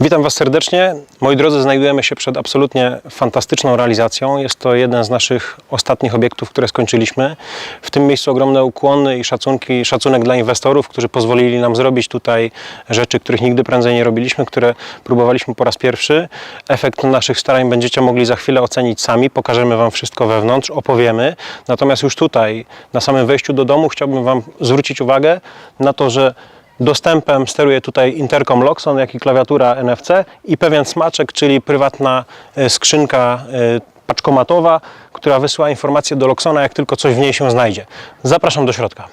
Witam Was serdecznie. Moi drodzy, znajdujemy się przed absolutnie fantastyczną realizacją. Jest to jeden z naszych ostatnich obiektów, które skończyliśmy. W tym miejscu ogromne ukłony i szacunki, szacunek dla inwestorów, którzy pozwolili nam zrobić tutaj rzeczy, których nigdy prędzej nie robiliśmy, które próbowaliśmy po raz pierwszy. Efekt naszych starań będziecie mogli za chwilę ocenić sami. Pokażemy Wam wszystko wewnątrz, opowiemy. Natomiast już tutaj, na samym wejściu do domu, chciałbym Wam zwrócić uwagę na to, że Dostępem steruje tutaj interkom Loxon, jak i klawiatura NFC i pewien smaczek, czyli prywatna e, skrzynka e, paczkomatowa, która wysyła informacje do Loxona, jak tylko coś w niej się znajdzie. Zapraszam do środka.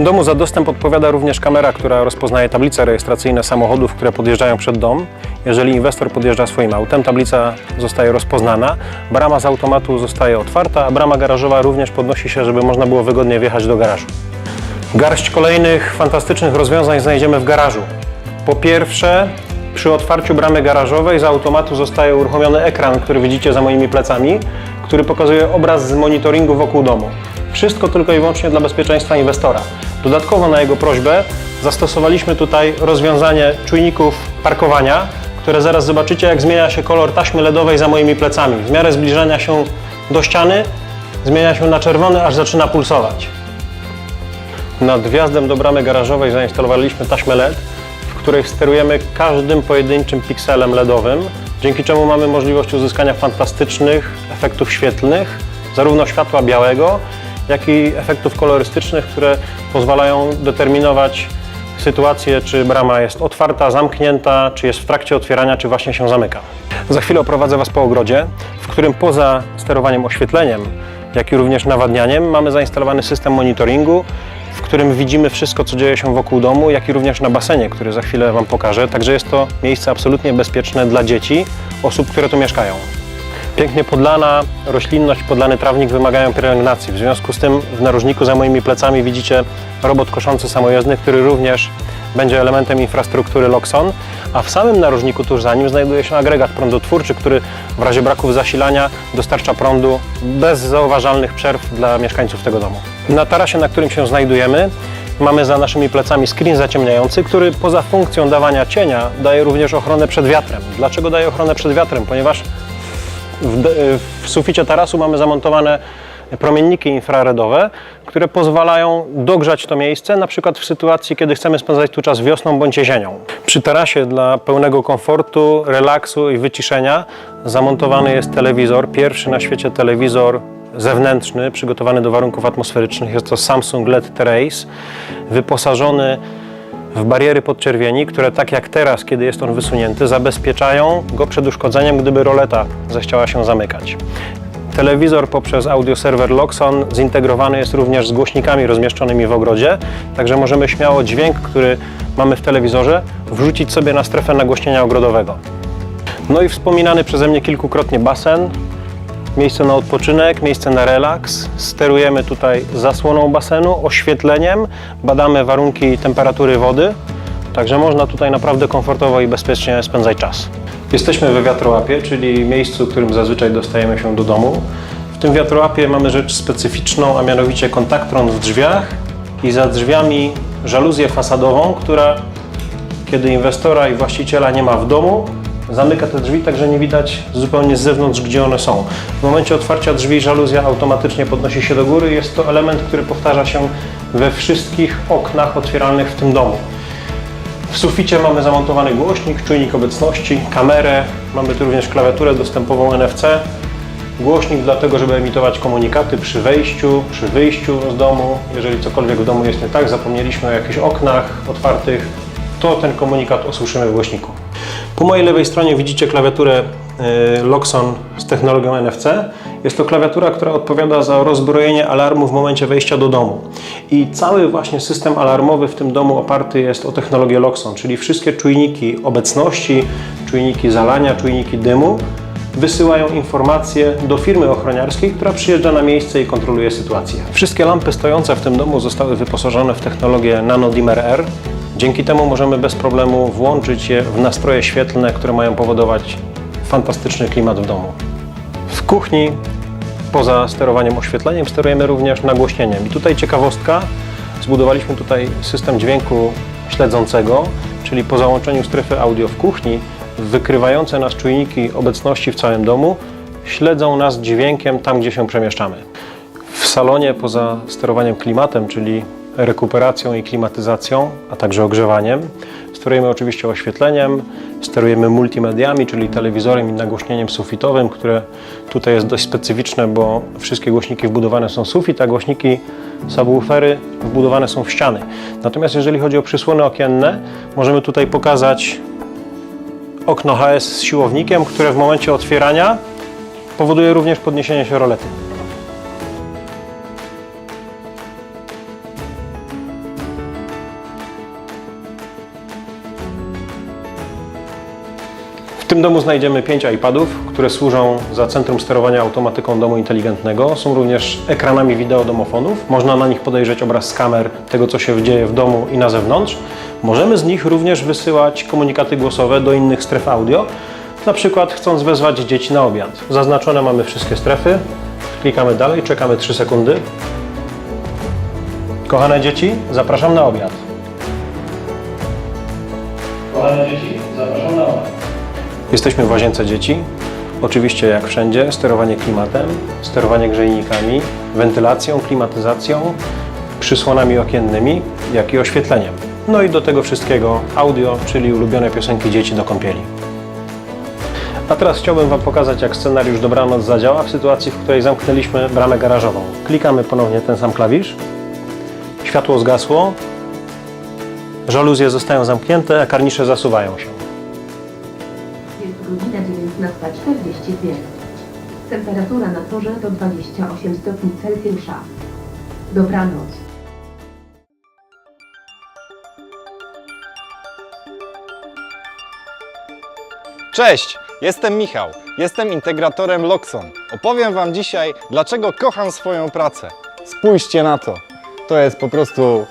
Tym domu za dostęp odpowiada również kamera, która rozpoznaje tablice rejestracyjne samochodów, które podjeżdżają przed dom. Jeżeli inwestor podjeżdża swoim autem, tablica zostaje rozpoznana, brama z automatu zostaje otwarta, a brama garażowa również podnosi się, żeby można było wygodnie wjechać do garażu. Garść kolejnych fantastycznych rozwiązań znajdziemy w garażu. Po pierwsze, przy otwarciu bramy garażowej z automatu zostaje uruchomiony ekran, który widzicie za moimi plecami, który pokazuje obraz z monitoringu wokół domu. Wszystko tylko i wyłącznie dla bezpieczeństwa inwestora. Dodatkowo na jego prośbę zastosowaliśmy tutaj rozwiązanie czujników parkowania, które zaraz zobaczycie, jak zmienia się kolor taśmy LEDowej za moimi plecami. W miarę zbliżania się do ściany zmienia się na czerwony, aż zaczyna pulsować. Nad wjazdem do bramy garażowej zainstalowaliśmy taśmę LED, w której sterujemy każdym pojedynczym pikselem LEDowym, dzięki czemu mamy możliwość uzyskania fantastycznych efektów świetlnych, zarówno światła białego, jak i efektów kolorystycznych, które pozwalają determinować sytuację, czy brama jest otwarta, zamknięta, czy jest w trakcie otwierania, czy właśnie się zamyka. Za chwilę oprowadzę Was po ogrodzie, w którym poza sterowaniem oświetleniem, jak i również nawadnianiem, mamy zainstalowany system monitoringu, w którym widzimy wszystko, co dzieje się wokół domu, jak i również na basenie, który za chwilę Wam pokażę. Także jest to miejsce absolutnie bezpieczne dla dzieci, osób, które tu mieszkają. Pięknie podlana roślinność, podlany trawnik wymagają pielęgnacji. W związku z tym w narożniku za moimi plecami widzicie robot koszący samojezdny, który również będzie elementem infrastruktury Loxon, a w samym narożniku tuż za nim znajduje się agregat prądotwórczy, który w razie braków zasilania dostarcza prądu bez zauważalnych przerw dla mieszkańców tego domu. Na tarasie, na którym się znajdujemy, mamy za naszymi plecami screen zaciemniający, który poza funkcją dawania cienia daje również ochronę przed wiatrem. Dlaczego daje ochronę przed wiatrem? Ponieważ w, w suficie tarasu mamy zamontowane promienniki infraredowe, które pozwalają dogrzać to miejsce, na przykład w sytuacji, kiedy chcemy spędzać tu czas wiosną bądź jesienią. Przy tarasie dla pełnego komfortu, relaksu i wyciszenia zamontowany jest telewizor, pierwszy na świecie telewizor zewnętrzny, przygotowany do warunków atmosferycznych. Jest to Samsung LED Terrace, wyposażony w bariery podczerwieni, które tak jak teraz, kiedy jest on wysunięty, zabezpieczają go przed uszkodzeniem, gdyby roleta zechciała się zamykać. Telewizor poprzez audioserwer Loxon zintegrowany jest również z głośnikami rozmieszczonymi w ogrodzie, także możemy śmiało dźwięk, który mamy w telewizorze, wrzucić sobie na strefę nagłośnienia ogrodowego. No i wspominany przeze mnie kilkukrotnie basen, miejsce na odpoczynek, miejsce na relaks. Sterujemy tutaj zasłoną basenu, oświetleniem, badamy warunki temperatury wody, także można tutaj naprawdę komfortowo i bezpiecznie spędzać czas. Jesteśmy we wiatrołapie, czyli miejscu, w którym zazwyczaj dostajemy się do domu. W tym wiatrołapie mamy rzecz specyficzną, a mianowicie kontaktron w drzwiach i za drzwiami żaluzję fasadową, która kiedy inwestora i właściciela nie ma w domu, zamyka te drzwi, tak że nie widać zupełnie z zewnątrz, gdzie one są. W momencie otwarcia drzwi żaluzja automatycznie podnosi się do góry. Jest to element, który powtarza się we wszystkich oknach otwieralnych w tym domu. W suficie mamy zamontowany głośnik, czujnik obecności, kamerę, mamy tu również klawiaturę dostępową NFC, głośnik dlatego, żeby emitować komunikaty przy wejściu, przy wyjściu z domu. Jeżeli cokolwiek w domu jest nie tak, zapomnieliśmy o jakichś oknach otwartych, to ten komunikat usłyszymy w głośniku. Po mojej lewej stronie widzicie klawiaturę y, Loxon z technologią NFC. Jest to klawiatura, która odpowiada za rozbrojenie alarmu w momencie wejścia do domu. I cały właśnie system alarmowy w tym domu oparty jest o technologię Loxon, czyli wszystkie czujniki obecności, czujniki zalania, czujniki dymu wysyłają informacje do firmy ochroniarskiej, która przyjeżdża na miejsce i kontroluje sytuację. Wszystkie lampy stojące w tym domu zostały wyposażone w technologię Nano Dimmer R. Dzięki temu możemy bez problemu włączyć je w nastroje świetlne, które mają powodować fantastyczny klimat w domu. W kuchni, poza sterowaniem oświetleniem, sterujemy również nagłośnieniem. I tutaj ciekawostka, zbudowaliśmy tutaj system dźwięku śledzącego, czyli po załączeniu strefy audio w kuchni, wykrywające nas czujniki obecności w całym domu śledzą nas dźwiękiem tam, gdzie się przemieszczamy. W salonie poza sterowaniem klimatem, czyli rekuperacją i klimatyzacją, a także ogrzewaniem, sterujemy oczywiście oświetleniem, sterujemy multimediami, czyli telewizorem i nagłośnieniem sufitowym, które tutaj jest dość specyficzne, bo wszystkie głośniki wbudowane są w sufit, a głośniki subwoofery wbudowane są w ściany. Natomiast jeżeli chodzi o przysłony okienne, możemy tutaj pokazać okno HS z siłownikiem, które w momencie otwierania powoduje również podniesienie się rolety. Tym domu znajdziemy 5 iPadów, które służą za centrum sterowania automatyką domu inteligentnego. Są również ekranami wideo domofonów. Można na nich podejrzeć obraz z kamer tego, co się dzieje w domu i na zewnątrz. Możemy z nich również wysyłać komunikaty głosowe do innych stref audio, na przykład chcąc wezwać dzieci na obiad. Zaznaczone mamy wszystkie strefy. Klikamy dalej, czekamy 3 sekundy. Kochane dzieci, zapraszam na obiad. Kochane dzieci. Jesteśmy w łazience dzieci. Oczywiście jak wszędzie sterowanie klimatem, sterowanie grzejnikami, wentylacją, klimatyzacją, przysłonami okiennymi, jak i oświetleniem. No i do tego wszystkiego audio, czyli ulubione piosenki dzieci do kąpieli. A teraz chciałbym Wam pokazać, jak scenariusz Dobranoc zadziała w sytuacji, w której zamknęliśmy bramę garażową. Klikamy ponownie ten sam klawisz, światło zgasło, żaluzje zostają zamknięte, a karnisze zasuwają się. 19.42. Temperatura na dworze to 28 stopni Celsjusza. Dobranoc. Cześć, jestem Michał. Jestem integratorem Loxon. Opowiem Wam dzisiaj, dlaczego kocham swoją pracę. Spójrzcie na to. To jest po prostu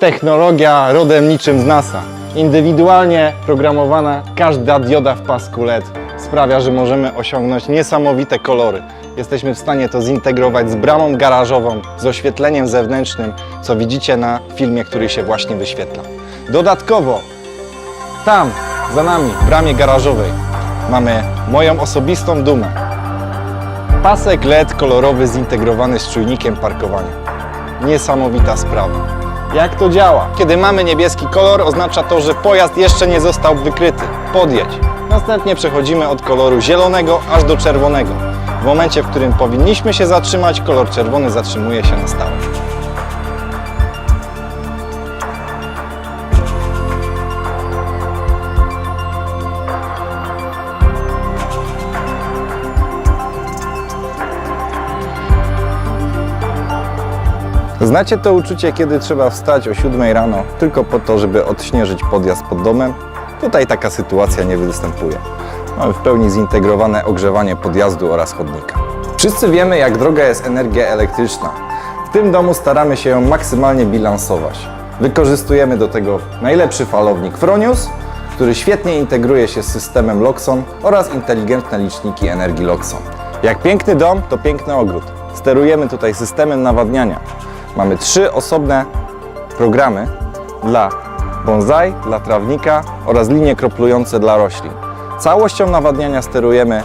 technologia rodem niczym z NASA. Indywidualnie programowana każda dioda w pasku LED sprawia, że możemy osiągnąć niesamowite kolory. Jesteśmy w stanie to zintegrować z bramą garażową, z oświetleniem zewnętrznym, co widzicie na filmie, który się właśnie wyświetla. Dodatkowo tam, za nami, w bramie garażowej, mamy moją osobistą dumę. Pasek LED kolorowy zintegrowany z czujnikiem parkowania. Niesamowita sprawa. Jak to działa? Kiedy mamy niebieski kolor, oznacza to, że pojazd jeszcze nie został wykryty. Podjedź. Następnie przechodzimy od koloru zielonego aż do czerwonego. W momencie, w którym powinniśmy się zatrzymać, kolor czerwony zatrzymuje się na stałe. Znacie to uczucie, kiedy trzeba wstać o 7 rano tylko po to, żeby odśnieżyć podjazd pod domem? Tutaj taka sytuacja nie występuje. Mamy w pełni zintegrowane ogrzewanie podjazdu oraz chodnika. Wszyscy wiemy, jak droga jest energia elektryczna. W tym domu staramy się ją maksymalnie bilansować. Wykorzystujemy do tego najlepszy falownik Fronius, który świetnie integruje się z systemem Loxon oraz inteligentne liczniki energii Loxon. Jak piękny dom, to piękny ogród. Sterujemy tutaj systemem nawadniania. Mamy trzy osobne programy dla bonsai, dla trawnika oraz linie kroplujące dla roślin. Całością nawadniania sterujemy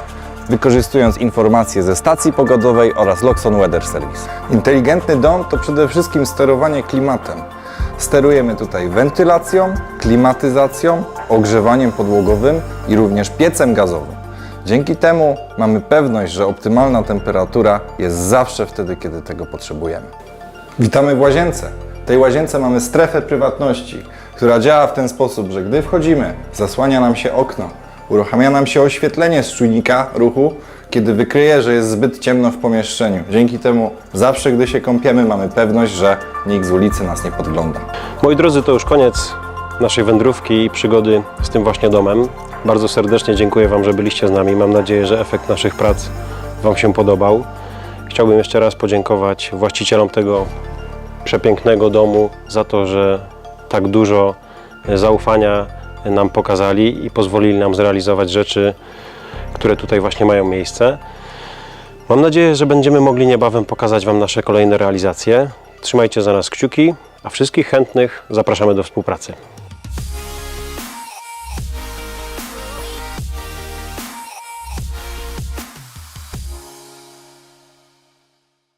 wykorzystując informacje ze stacji pogodowej oraz Loxon Weather Service. Inteligentny dom to przede wszystkim sterowanie klimatem. Sterujemy tutaj wentylacją, klimatyzacją, ogrzewaniem podłogowym i również piecem gazowym. Dzięki temu mamy pewność, że optymalna temperatura jest zawsze wtedy, kiedy tego potrzebujemy. Witamy w łazience. W tej łazience mamy strefę prywatności, która działa w ten sposób, że gdy wchodzimy, zasłania nam się okno, uruchamia nam się oświetlenie z czujnika ruchu, kiedy wykryje, że jest zbyt ciemno w pomieszczeniu. Dzięki temu zawsze, gdy się kąpiemy, mamy pewność, że nikt z ulicy nas nie podgląda. Moi drodzy, to już koniec naszej wędrówki i przygody z tym właśnie domem. Bardzo serdecznie dziękuję Wam, że byliście z nami. Mam nadzieję, że efekt naszych prac Wam się podobał. Chciałbym jeszcze raz podziękować właścicielom tego przepięknego domu za to, że tak dużo zaufania nam pokazali i pozwolili nam zrealizować rzeczy, które tutaj właśnie mają miejsce. Mam nadzieję, że będziemy mogli niebawem pokazać Wam nasze kolejne realizacje. Trzymajcie za nas kciuki, a wszystkich chętnych zapraszamy do współpracy.